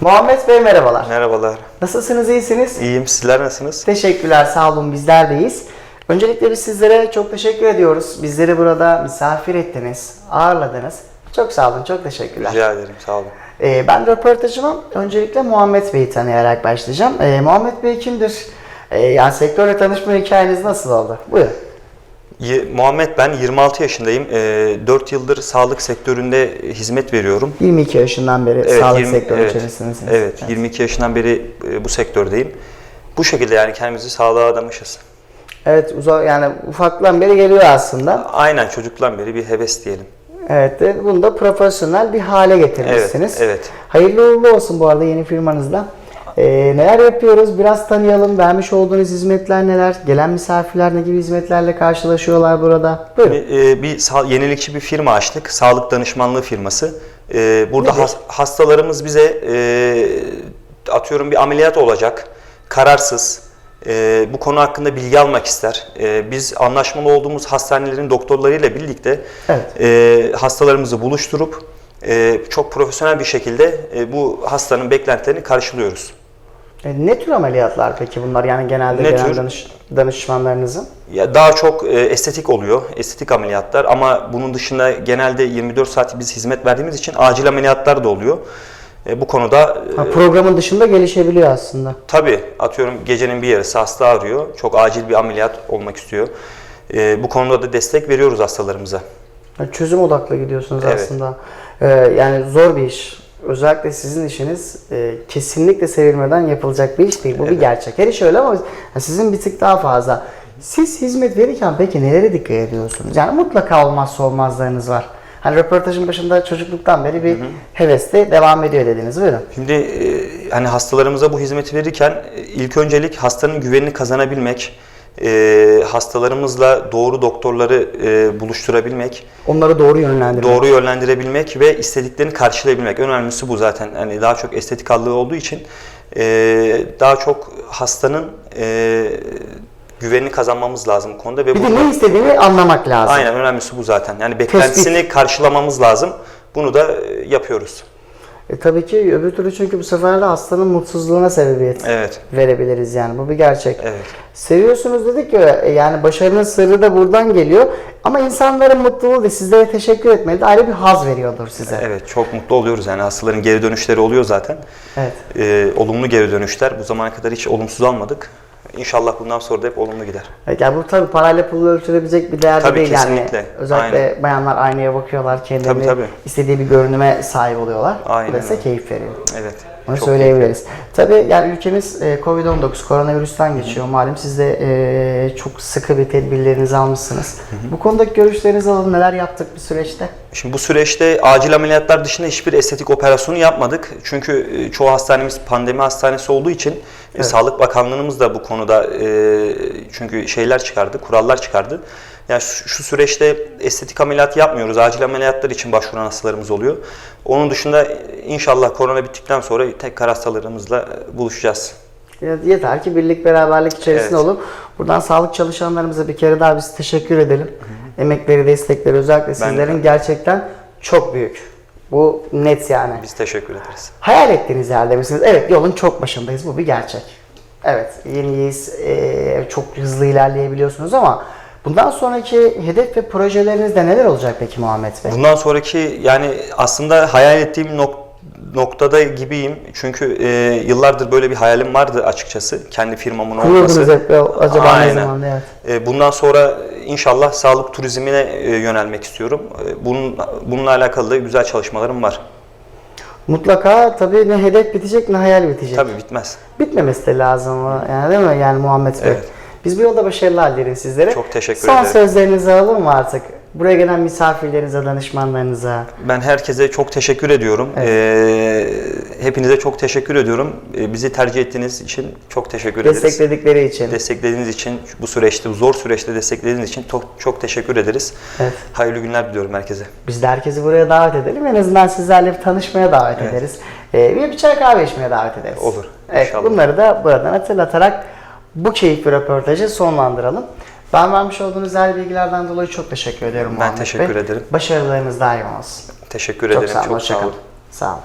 Muhammed Bey merhabalar. Merhabalar. Nasılsınız, iyisiniz? İyiyim. Sizler nasılsınız? Teşekkürler, sağ olun bizler deyiz. Öncelikle biz sizlere çok teşekkür ediyoruz. Bizleri burada misafir ettiniz, ağırladınız. Çok sağ olun, çok teşekkürler. Rica ederim. Sağ olun. Ee, ben röportajıma öncelikle Muhammed Bey'i tanıyarak başlayacağım. Ee, Muhammed Bey kimdir? Ee, yani sektörle tanışma hikayeniz nasıl oldu? Buyurun. Muhammed ben 26 yaşındayım. Ee, 4 yıldır sağlık sektöründe hizmet veriyorum. 22 yaşından beri Evet, sağlık 20 sektörü evet, içerisindesiniz. Evet, 22 yaşından beri e, bu sektördeyim. Bu şekilde yani kendimizi sağlığa adamışız. Evet, uza yani ufaktan beri geliyor aslında. Aynen çocuktan beri bir heves diyelim. Evet, bunu da profesyonel bir hale getirmişsiniz. Evet, evet. Hayırlı uğurlu olsun bu arada yeni firmanızda. Ee, neler yapıyoruz? Biraz tanıyalım. Vermiş olduğunuz hizmetler neler? Gelen misafirler ne gibi hizmetlerle karşılaşıyorlar burada? Buyurun. Ee, bir sağ- yenilikçi bir firma açtık. Sağlık danışmanlığı firması. Ee, burada Nedir? has- hastalarımız bize e, atıyorum bir ameliyat olacak. Kararsız. e, bu konu hakkında bilgi almak ister. E, biz anlaşmalı olduğumuz hastanelerin doktorlarıyla birlikte Evet. e, hastalarımızı buluşturup e, çok profesyonel bir şekilde e, bu hastanın beklentilerini karşılıyoruz. E, ne tür ameliyatlar peki bunlar? Yani genelde Ne gelen tür? danış, danışmanlarınızın? Ya daha çok e, estetik oluyor, estetik ameliyatlar ama bunun dışında genelde 24 saat biz hizmet verdiğimiz için acil ameliyatlar da oluyor. E, bu konuda e, Ha, programın dışında gelişebiliyor aslında. tabii atıyorum gecenin bir yarısı hasta arıyor, çok acil bir ameliyat olmak istiyor. E, bu konuda da destek veriyoruz hastalarımıza. Yani Çözüm odaklı gidiyorsunuz Evet. aslında. Ee, yani zor bir iş. Özellikle sizin işiniz e, kesinlikle sevilmeden yapılacak bir iş değil. Bu bir Evet. gerçek. Her iş öyle ama sizin bir tık daha fazla. Siz hizmet verirken peki nelere dikkat ediyorsunuz? Yani mutlaka olmazsa olmazlarınız var. Hani röportajın başında çocukluktan beri bir hevesle devam ediyor dediniz. Buyurun. Şimdi e, hani hastalarımıza bu hizmeti verirken e, ilk öncelik hastanın güvenini kazanabilmek, e, hastalarımızla doğru doktorları e, buluşturabilmek, Onları doğru yönlendirmek. doğru yönlendirebilmek ve istediklerini karşılayabilmek. En önemlisi bu zaten. Hani daha çok estetik aldığı olduğu için e, daha çok hastanın e, güvenini kazanmamız lazım bu konuda ve Bir de ne istediğini anlamak lazım. aynen önemlisi bu zaten. Yani beklentisini karşılamamız lazım. Bunu da e, yapıyoruz. E, tabii ki öbür türlü çünkü bu sefer de hastanın mutsuzluğuna sebebiyet Evet. verebiliriz yani. Bu bir gerçek. Evet. Seviyorsunuz dedik ya e, yani başarının sırrı da buradan geliyor. Ama insanların mutluluğu da sizlere teşekkür etmeli de ayrı bir haz veriyordur size. Evet, çok mutlu oluyoruz yani hastaların geri dönüşleri oluyor zaten. Evet. E, olumlu geri dönüşler. Bu zamana kadar hiç olumsuz almadık. İnşallah bundan sonra da hep olumlu gider. Evet, yani bu tabii parayla pulla ölçülebilecek bir değer de Tabii, değil kesinlikle. yani. Özellikle bayanlar aynaya bakıyorlar, kendilerini Tabii, tabii. istediği bir görünüme sahip oluyorlar. Aynen Bu da size öyle. keyif veriyor. Evet. Onu çok söyleyebiliriz. Tabii yani ülkemiz e, Covid-19 koronavirüsten geçiyor. Malum siz de e, çok sıkı bir tedbirlerinizi almışsınız. Bu konudaki görüşlerinizi alalım. Neler yaptık bu süreçte? Şimdi bu süreçte acil ameliyatlar dışında hiçbir estetik operasyonu yapmadık. Çünkü e, çoğu hastanemiz pandemi hastanesi olduğu için e, Sağlık Bakanlığımız da bu konuda e, çünkü şeyler çıkardı, kurallar çıkardı. Yani şu, şu süreçte estetik ameliyat yapmıyoruz. Acil ameliyatlar için başvuran hastalarımız oluyor. Onun dışında inşallah korona bittikten sonra tekrar hastalarımızla e, buluşacağız. Yeter ki birlik beraberlik içerisinde Evet. olun. Buradan sağlık çalışanlarımıza bir kere daha biz teşekkür edelim. Emekleri, destekleri özellikle sizlerin gerçekten çok büyük. Bu net yani. Biz teşekkür ederiz. Hayal ettiğiniz yerde misiniz? Evet yolun çok başındayız. Bu bir gerçek. Evet yeniyiz. eee, çok hızlı ilerleyebiliyorsunuz ama bundan sonraki hedef ve projelerinizde neler olacak peki Muhammed Bey? Bundan sonraki yani aslında hayal ettiğim nok- noktada gibiyim. Çünkü e, yıllardır böyle bir hayalim vardı açıkçası. Kendi firmamın olması. Kururdunuz hep acaba ne Aynen. zaman evet. E, bundan sonra inşallah sağlık turizmine e, yönelmek istiyorum. E, bunun bununla alakalı da güzel çalışmalarım var. Mutlaka tabii ne hedef bitecek ne hayal bitecek. Tabii bitmez. Bitmemesi de lazım yani değil mi yani Muhammed Bey? Evet. Biz bu yolda başarılar dileriz sizlere. Çok teşekkür Son ederim. sözlerinizi alalım mı artık? Buraya gelen misafirlerinize, danışmanlarınıza. Ben herkese çok teşekkür ediyorum. E, hepinize çok teşekkür ediyorum. E, bizi tercih ettiğiniz için çok teşekkür ederiz. Destekledikleri için. Desteklediğiniz için, bu süreçte, bu zor süreçte desteklediğiniz için çok, çok teşekkür ederiz. Evet. Hayırlı günler diliyorum herkese. Biz de herkesi buraya davet edelim. En azından sizlerle bir tanışmaya davet ederiz. Ee, bir, bir çay kahve içmeye davet ederiz. Olur, Evet, inşallah. bunları da buradan hatırlatarak bu keyifli röportajı sonlandıralım. Ben vermiş olduğunuz değerli bilgilerden dolayı çok teşekkür ediyorum Ben Muhammed teşekkür Bey. ederim. Başarılarınız daim olsun. Teşekkür Çok ederim. sağ olun. Çok sağ olun. Sağ olun.